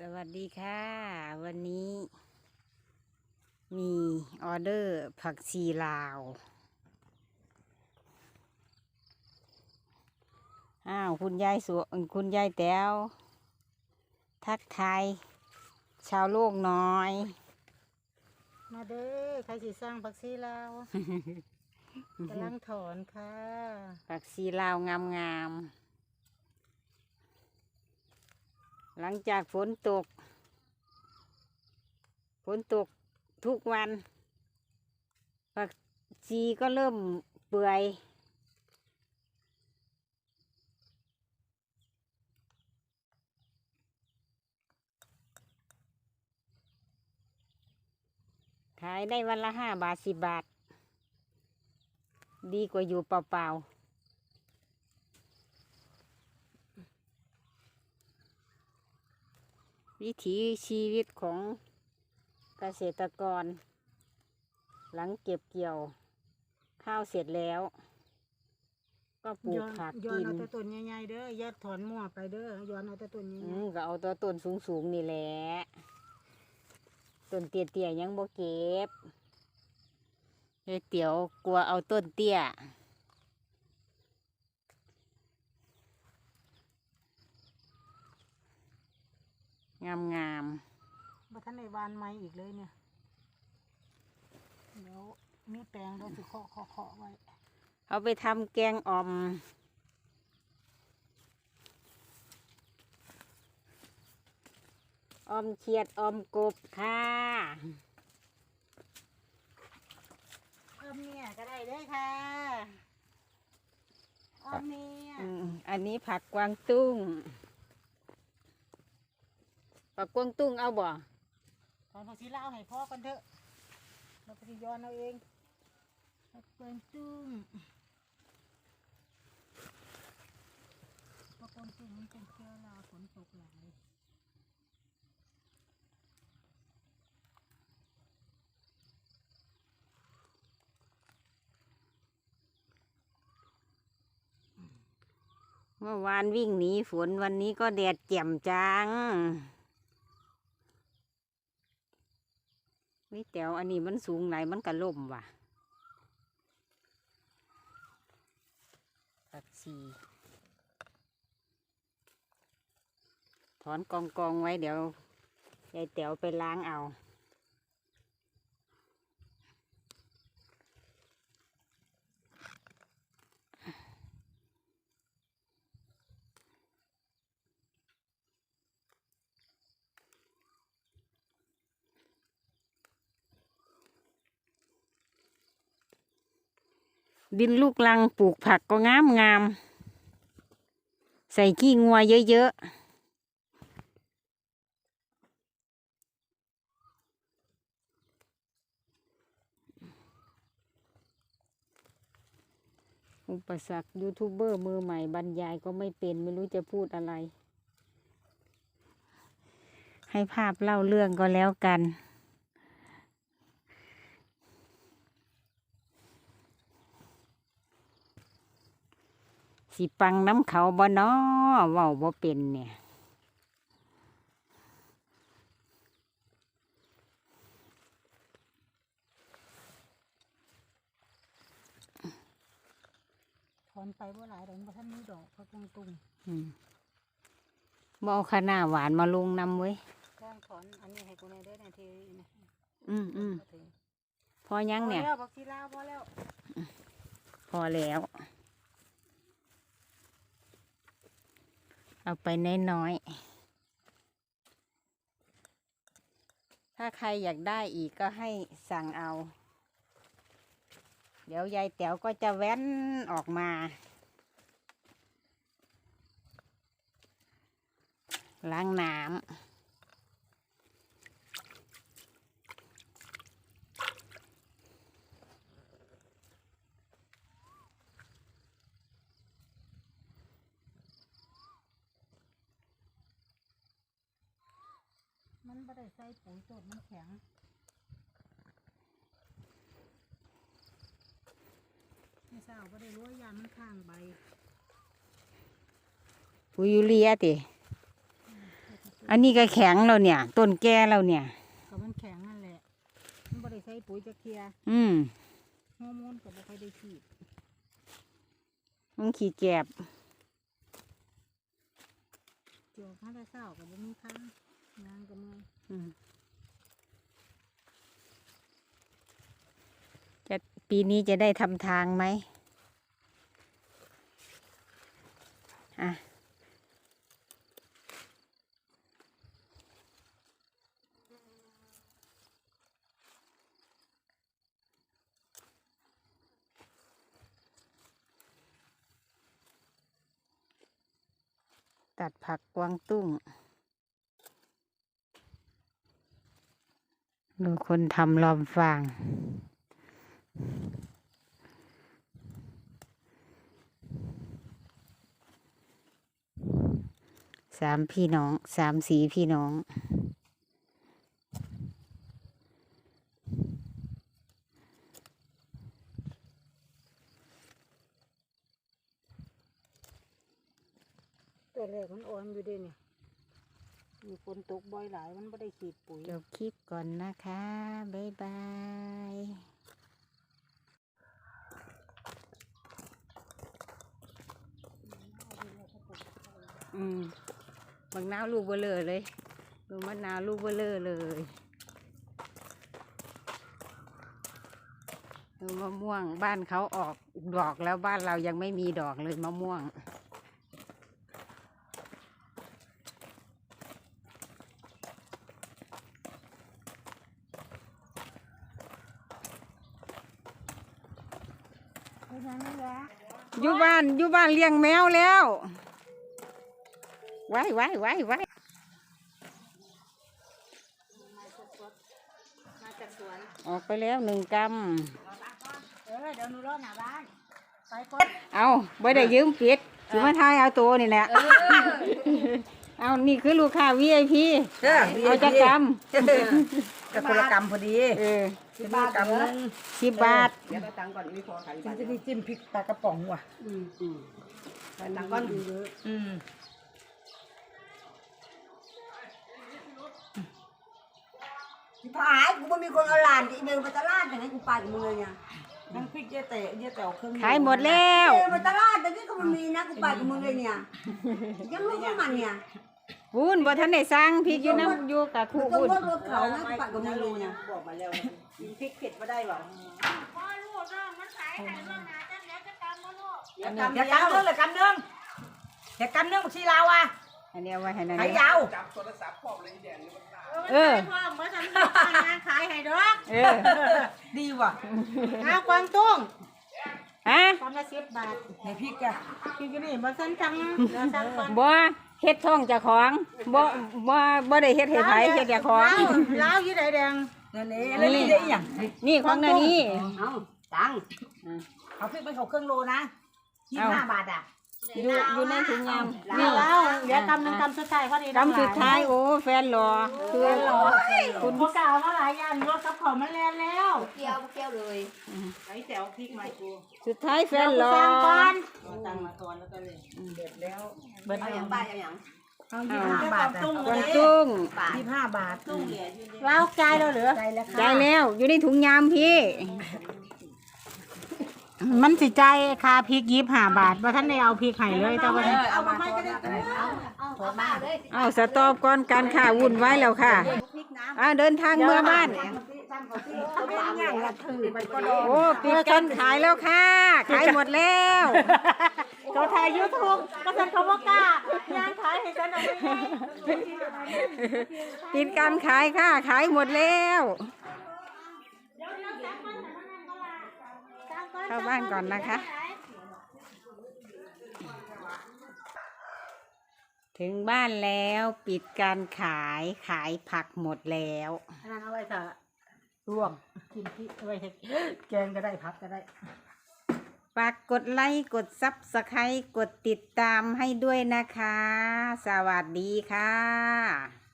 สวัสดีค่ะ วันนี้ มีออเดอร์ผักชีลาว อ้าว คุณยายสวคุณยายแต้ว ทักทายชาวโลกน้อย มาเด้อใครสิสร้างผักซีลาวกำลังถอนค่ะ ผักชีลาวงามๆ หลังจากฝนตก ฝนตกทุกวัน ผักชีก็เริ่มเปื่อยขายได้วันละห้าบาทสิบบาท ดีกว่าอยู่เปล่าๆ วิถีชีวิตของเกษตรกร หลังเก็บเกี่ยว ข้าวเสร็จแล้ว ก็ปลูกย้อนผักย้อนกินเอาแต่ต้นใหญ่ๆเด้ออย่าถอนมั่วไปเด้อย้อนเอาแต่ต้นใหอืญ่มก็เอาตัวต้นสูงๆนี่แหละต้นเตี้ยๆยังบ่เก็บยายเตี๋ยวกลัวเอาต้นเตี้ย งามๆบ่ทันได้หวานไม้อีกเลยเนี่ย เดี๋ยวมีแปลงเราสิเคาะเคาะเคาะไว้ๆเอาไปทำแกงอ่อม ออมเขียดออมกบค่ะอ้อมเนี่ยก็ได้เด้อค่ะอ้อมเนี่ย อืมอันนี้ผักกวางตุ้ง ผักกวางตุ้งเอาบ่ถอนผักซีลาวให้พ่อกันเถอะเราไปย้อนเอาเองผักเปิงจุ้งผักกวางตุ้งมันเป็นเชื้อราฝนตกหลายเมื่อวานวิ่งหนีฝนวันนี้ก็แดดแจ่มจัง นี่แต๋วอันนี้มันสูงไหนมันกระล่มว่ะผักชีถอนกองกองไว้เดี๋ยวยายแต๋วไปล้างเอา ดินลูกลังปลูกผักก็งามงาม ใส่ขี้งัวเยอะๆอุปสรรคยูทูบเบอร์มือใหม่บรรยายก็ไม่เป็นไม่รู้จะพูดอะไร ให้ภาพเล่าเรื่องก็แล้วกัน สิปังน้ำเขาบ่นอเว้าบ่เป็นเนี่ยถอนไปว่าหลายดอกบ่ท่านมีดอกผักกวางตุ้งอืมบ่เอาขนาหวานมาลงนำเว้ยก้างถอนอันนี้ให้กูในอยเด้อในทีนะอืมอืมมาถึงพอยังเนี่ยพอแล้วผักชีลาวพอแล้ว พอแล้ว เอาไปน้อยๆ ถ้าใครอยากได้อีกก็ให้สั่งเอา เดี๋ยวยายแต๋วก็จะแว้นออกมา ล้างน้ำ มัน ไม่ได้ใส่ปุ๋ยสดมันแข็งไม่ทราบว่าได้รู้ว่ายามันข้างใบปุ๋ยยูเรียติใส่กระปุอันนี้ก็แข็งแล้วเนี่ย ต้นแก่แล้วเนี่ย ก็มันแข็งนั่นแหละ มันบ่ได้ใช้ปุ๋ยจะเคลียร์อืมฮอร์โมนก็บ่ค่อยได้ฉีดมันขี้แกบเกี่ยวข้าวเศร้าก็บ่มีค้างงานก็เมื่อยอืม จะปีนี้จะได้ทำทางไหมอะตัดผักกวางตุ้ง ดูคนทำลอมฟาง สามพี่น้อง สามสีพี่น้องตัวแรกมันอ่อนอยู่ด้เนี่ย มีฝนตกบ่อยหลายมันบ่ได้ฉีดปุ๋ยจบคลิปก่อนนะคะ บ๊ายบายอืมบางนาวลูกเบลเลอเลย ดูมะนาวลูกเบลเลอเลยดูมะม่วงบ้านเขาออกดอกแล้วบ้านเรายังไม่มีดอกเลยมะม่วง เพราะฉะนั้นแล้ว อยู่บ้านอยู่บ้านเลี้ยงแมวแล้วไว้ไว้ไว้ไว้มาจากสวนออกไปแล้วหนึ่งกเออเดี๋ยวหนูรอหน้าบ้านไปก่อนำเอาไม่ได้ยืมปิดถือมาทายเอาตัวนี่แหละ เอานี่คือลูกค้า VIP เออเอาจักกกับคนละกรรมพอดีำเออสิบบาทกรรมนึงสิบบาทเดี๋ยวไปตังก่อนมีพอขายมันจะได้จิ้มพริกปลากระป๋องว่ะอืมอืมไปตังก่อนอืมที่ผายกูไม่มีคนเอาหลานอีเมลไปตลาดอย่างนี้กูไปกับมึงเลยเนี่ย น้ำพริกเยอะแต่เยอะแต่เอาเครื่องขายหมดแล้วเอไปตลาดแต่นี่ก็มันมีนะกูไปกับมึงเลยเนี่ย ยังรู้ว่ามันเนี่ยวุ้นบ่ทันได้สั่งพริกอยู่น้ำอยู่กับครูต้องวุ้นรถรถเขานะกูไปกับมึงเลยเนี่ยบอกมาแล้วกินพริกเผ็ดมาได้หรอพ่อลูกน้องมันขายให้ล่วงหน้าจังเดี๋ยวจะตามมาลูกเดี๋ยวกำเดี๋ยวกำนึงเลยกำนึงเดี๋ยวกำนึงบักชีลาวอะ อันนี้เอาไว้ให้นั่นขายนี่ยาวเออพ่อมาทำงานขายให้ดอกเออดีว่ะเอากวางตุ้งฮะกำละสิบบาทในพริกอะกินกันนี่บ่ซันจังเดี๋ยวสั่งก่อนบ่เฮ็ดท้องเจ้าของบ่บ่บ่ได้เฮ็ดให้ไผเฮ็ดเจ้าของเล้าเล้าอยู่ไหนแดงนั่นเองแล้วนี่ได้อีหยังนี่ของนานี่เอาตังเอาพริกไปเขาเครื่องโลนะยี่สิบห้าบาทอะ อยู่อยู่ในถุงยางนี่นี่เล้าเดี๋ยวกำหนึ่งกำสุดท้ายพอดีกำสุดท้ายโอ้แฟนรอคือรอคุณพ่อกล่าวมาหลายอย่างรถกับของมันแลนแล้วเกี่ยวเกี่ยวเลยไอ้แจวพริกมากูสุดท้ายแฟนรอสั่งก่อนตังมาก่อนแล้วก็เลยเด็ดแล้วเอาอย่างบ้านเอาอย่างเอายี่สิบห้าบาทอะกวางตุ้งยี่สิบห้าบาทเล้าใจเราเหลือใจแล้วค่ะได้แล้วอยู่ในถุงยามพี่ มันสิใจคาพริกยิบห้าบาทว่าท่านได้เอาพริกไห้เลยแต่ว่าเอามาก็ได้เอาเอาบ้านเลยเอาสตอบก่อนการข่าวุ่นไว้แล้วค่ะพริกน้อ่าเดินทางเมื่อบ้านำเอาอย่างละถือไปก็ได้โอ้ปิดกันขายแล้วค่ะ ขายหมดแล้ว เขาถ่ายยูทูบก็ฉันเขาบอกกล้าย่างขายให้ฉันเอาไปไงปิดการขายค่ะ ขายหมดแล้ว เข้าบ้านก่อนนะคะ ถึงบ้านแล้วปิดการขายขายผักหมดแล้วอันนั้นเอาไว้ค่ะรวมกินพริกเอาไว้ให้แกงก็ได้พักก็ได้ฝากกดไลค์กดซับสไครต์กดติดตามให้ด้วยนะคะ สวัสดีค่ะ